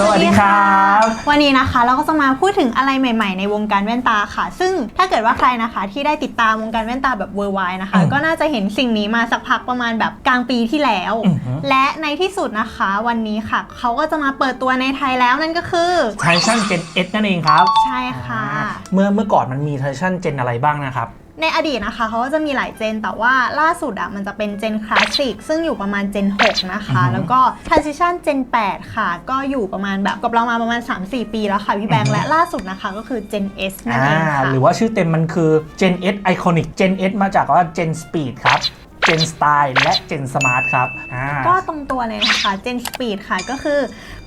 สวัสดีครับ วันนี้นะคะเราก็จะมาพูดถึงอะไรใหม่ ๆ ในวงการแว่นตาค่ะ ซึ่งถ้าเกิดว่าใครนะคะที่ได้ติดตามวงการแว่นตาแบบเวอร์ไวนะคะอืมก็น่าจะเห็นสิ่งนี้มาสักพักประมาณแบบกลางปีที่แล้วอือฮึและในที่สุดนะคะวันนี้ค่ะเขาก็จะมาเปิดตัวในไทยแล้วนั่นก็คือไทชันเจนเอนั่นเองครับ ใช่ค่ะอ่าเมื่อเมื่อก่อนมันมีไทชันเจนอะไรบ้างนะครับ ในอดีตนะคะเขาก็จะมีหลายเจน แต่ว่าล่าสุดอะมันจะเป็นเจนคลาสสิกซึ่งอยู่ประมาณเจน 6 นะคะอือฮึแล้วก็ transition เจน 8 ค่ะ ก็อยู่ประมาณแบบกับเรามาประมาณ 3-4 ปีแล้วค่ะพี่แบงอือฮึค์และล่าสุดนะคะก็คือ Gen S นั่นอ่าเองค่ะหรือว่าชื่อเต็มมันคือ Gen S Iconic Gen S มาจากว่า Gen Speed ครับ Gen Style และ Gen Smart ครับอ่าก็ตรงตัวเลยนะคะ Gen Speed ค่ะก็คือ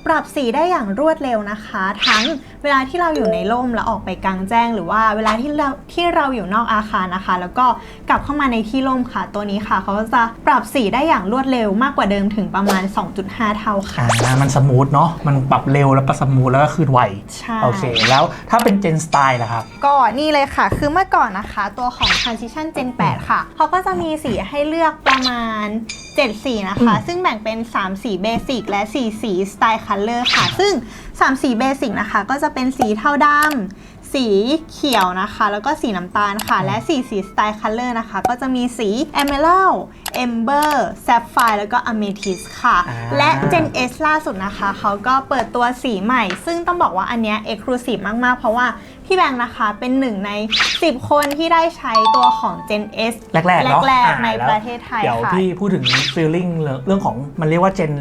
ปรับสีได้อย่างรวดเร็วนะคะ ทั้งเวลาที่เราอยู่ในร่มแล้วออกไปกลางแจ้ง หรือว่าเวลาที่เราที่เราอยู่นอกอาคารนะคะ แล้วก็กลับเข้ามาในที่ร่มค่ะ ตัวนี้ค่ะ เขาก็จะปรับสีได้อย่างรวดเร็วมากกว่าเดิมถึงประมาณ 2.5 เท่าค่ะ อ่ามันสมูทเนาะมันปรับเร็วแล้วก็สมูทแล้วก็คืนไวใช่ โอเค แล้วถ้าเป็น Gen Style ล่ะครับ ก็นี่เลยค่ะ คือเมื่อก่อนนะคะ ตัวของ Transition Gen 8 ค่ะ เขาก็จะมีสีให้เลือกประมาณ 7 สีนะคะอืมซึ่งแบ่งเป็น 3 สีเบสิกและ 4 สี Style Color ค่ะ ซึ่ง 3 สีเบสิกนะคะ ก็จะเป็นสีเทาดำสีเขียวนะคะ แล้วก็สีน้ำตาลค่ะ และ4สี Style Color นะคะ ก็จะมีสี Emerald Ember Sapphire แล้วก็ Amethyst ค่ะ อ่า และ Gen S ล่าสุดนะคะ เขาก็เปิดตัวสีใหม่ ซึ่งต้องบอกว่าอันเนี้ย Exclusive มาก ๆ เพราะว่าพี่แบงค์นะคะเป็นหนึ่งใน 10 คนที่ได้ใช้ตัวของ Gen S แรกๆเนาะแรกอ่าๆในแล้วประเทศไทยเดี๋ยวค่ะพี่พูดถึง feeling เรื่องของมันเรียกว่า Gen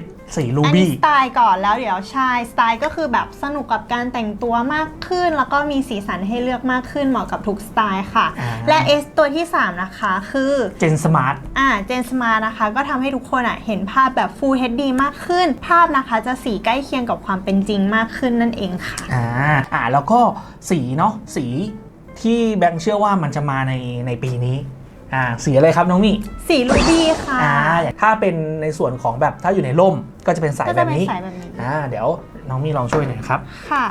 S สีอันนี้ Ruby สไตล์ก่อนแล้วเดี๋ยวใช่สไตล์ก็คือแบบสนุกกับการแต่งตัวมากขึ้น แล้วก็มีสีสันให้เลือกมากขึ้นเหมาะกับทุกสไตล์ค่ะ อ่า และ S ตัวที่ 3 นะคะคือ Gen Smart อ่า Gen Smart นะคะก็ทำให้ทุกคนอะเห็นภาพแบบ Full HD มากขึ้น ภาพนะคะจะสีใกล้เคียงกับความเป็นจริงมากขึ้นนั่นเองค่ะ อ่าอ่าแล้วก็ สีเนาะสีที่แบงค์เชื่อว่ามันจะมาในในปีนี้อ่าสีอะไรครับน้องมี่สีรูบี้ค่ะอ่าถ้าเป็นในส่วนของแบบถ้าอยู่ในร่มก็จะเป็นสายก็แบจะบเป็นนี้สายแบบนี้อ่าเดี๋ยวน้องมี่ลองช่วยหน่อยครับค่ะ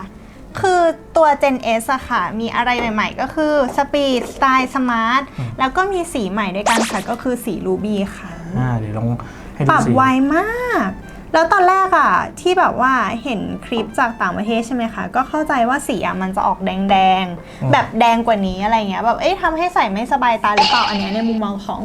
คือตัว Gen S อะค่ะ มีอะไรใหม่ ๆ ก็คือ Speed Style Smart อืมแล้วก็มีสีใหม่ด้วยกันค่ะ ก็คือสีรูบี้ค่ะอ่าเดี๋ยวลองให้ปดูรับสีไวมาก แล้วตอนแรกอะที่แบบว่าเห็นคลิปจากต่างประเทศใช่ไหมคะ ก็เข้าใจว่าสีอะมันจะออกแดงๆ แบบแดงกว่านี้อะไรเงี้ยแบบเอ๊ะทำให้ใส่ไม่สบายตาหรือเปล่าอันเนี้ยในมุมมองของ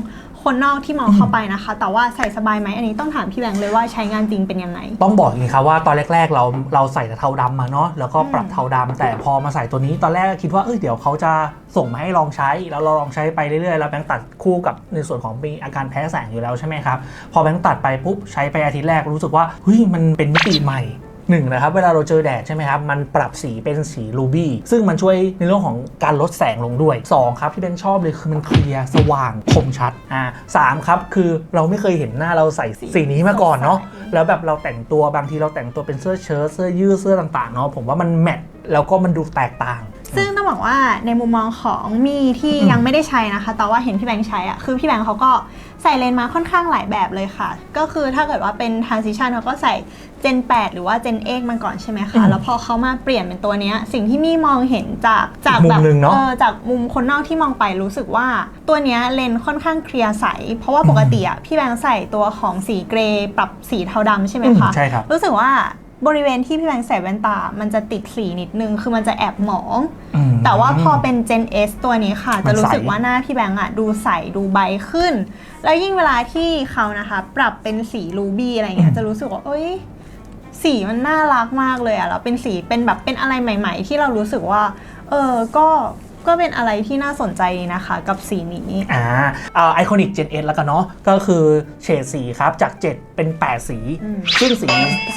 คนนอกที่มองเข้าไปนะคะ แต่ว่าใส่สบายไหมอันนี้ต้องถามพี่แบงค์เลยว่าใช้งานจริงเป็นยังไง ต้องบอกอย่างนี้ครับว่าตอนแรก ๆ เราเราใส่แต่เทาดำมาเนาะแล้วก็ปรับเทาดำแต่พอมาใส่ตัวนี้ตอนแรกคิดว่าเอ้ยเดี๋ยวเขาจะส่งมาให้ลองใช้ แล้วเราลองใช้ไปเรื่อยๆแล้วแบงค์ตัดคู่กับในส่วนของมีอาการแพ้แสงอยู่แล้วใช่ไหมครับพอแบงค์ตัดไปปุ๊บใช้ไปอาทิตย์แรกรู้สึกว่าเฮ้ยมันเป็นมิติใหม่ หนึ่งนะครับเวลาเราเจอแดดใช่ไหมครับมันปรับสีเป็นสีรูบี้ซึ่งมันช่วยในเรื่องของการลดแสงลงด้วยสองครับที่แบงค์ชอบเลยคือมันเคลียร์สว่างคมชัดอ่าสามครับคือเราไม่เคยเห็นหน้าเราใส่สีนี้มาก่อนเนาะแล้วแบบเราแต่งตัวบางทีเราแต่งตัวเป็นเสื้อเชิ้ตเสื้อยืดเสื้อต่างๆเนาะผมว่ามันแมทแล้วก็มันดูแตกต่าง ซึ่งต้องบอกว่าในมุมมองของมีที่อืมยังไม่ได้ใช้นะคะ แต่ว่าเห็นพี่แบงค์ใช้อะคือพี่แบงค์เขาก็ใส่เลนส์มาค่อนข้างหลายแบบเลยค่ะ ก็คือถ้าเกิดว่าเป็น transition เขาก็ใส่ Gen 8 หรือว่า Gen X มาก่อนใช่ไหมอืคะมแล้วพอเขามาเปลี่ยนเป็นตัวเนี้ย สิ่งที่มี่มองเห็นจากจากมุมแบบหนึ่งเนอะออจากมุมคนนอกที่มองไปรู้สึกว่าตัวเนี้ยเลนส์ค่อนข้างเคลียร์ใส เพราะว่าปกติอะพี่แบงค์ใส่ตัวของสีเกรย์ปรับสีเทาดำใช่ไหมอืมคะ ใช่ครับ รู้สึกว่า บริเวณที่พี่แบงค์ใส่แว่นตา มันจะติดสีนิดนึง คือมันจะแอบหมอง อืม แต่ว่าพอเป็น Gen S ตัวนี้ค่ะ มันจะรู้สึกใสว่าหน้าพี่แบงค์อะดูใส ดูใบขึ้น แล้วยิ่งเวลาที่เขานะคะ ปรับเป็นสีรูบี้อะไรเงี้ย จะรู้สึกว่า เอ้ย สีมันน่ารักมากเลยอะแล้วเป็นสีเป็นแบบเป็นอะไรใหม่ ๆ ที่เรารู้สึกว่า เออ ก็ ก็เป็นอะไรที่น่าสนใจนะคะ กับสีนี้ อ่าเอาไอคอนิก Gen S แล้วกันเนาะก็คือเฉดสีครับจาก 7 เป็น 8 สีอืมซึ่งสี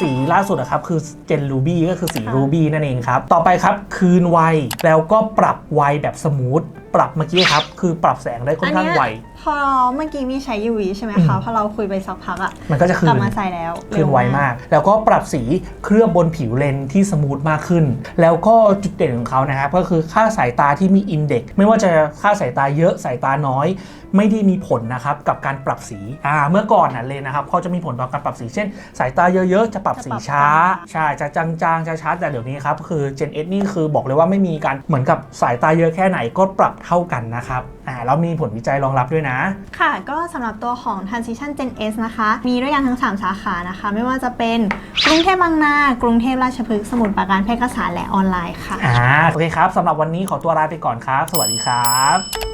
สีล่าสุดอะครับคือ Gen Ruby ก็คือสีค่ะ Ruby นั่นเองครับ ต่อไปครับคืนไวแล้วก็ปรับไวแบบสมูทปรับเมื่อกี้ครับ คือปรับแสงได้ค่อนข้างไว พอเมื่อกี้มีใช้ UV ใช่ไหมอืคะมพอเราคุยไปสักพักอะมันก็จะคืกลับนมาใส่แล้วขึ้นไวมาก แล้วก็ปรับสีเคลือบบนผิวเลนส์ที่สมูทมากขึ้น แล้วก็จุดเด่นของเขานะครับก็คือค่าสายตาที่มีอินเด็กซ์ไม่ว่าจะค่าสายตาเยอะสายตาน้อย ไม่ได้มีผลนะครับกับการปรับสีอ่าเมื่อก่อนน่ะเลนส์นะครับเขาจะมีผลต่อการปรับสีเช่น สายตาเยอะๆ จะปรับสีช้าใช่จะจางๆจะชัดแต่เดี๋ยวนี้ครับคือ Gen S นี่คือบอกเลยว่าไม่มีการเหมือนกับสายตาเยอะแค่ไหนก็ปรับเท่ากันนะครับอ่าแล้วมีผลวิจัยรองรับด้วยนะนะ ค่ะก็สำหรับตัวของ Transition Gen S นะคะ มีด้วยกันทั้ง 3 สาขานะคะ ไม่ว่าจะเป็นกรุงเทพบางนา กรุงเทพราชพฤกษ์สมุทรปราการแพร่กษาและออนไลน์ค่ะ อ่า โอเคครับสำหรับวันนี้ขอตัวลาไปก่อนครับ สวัสดีครับ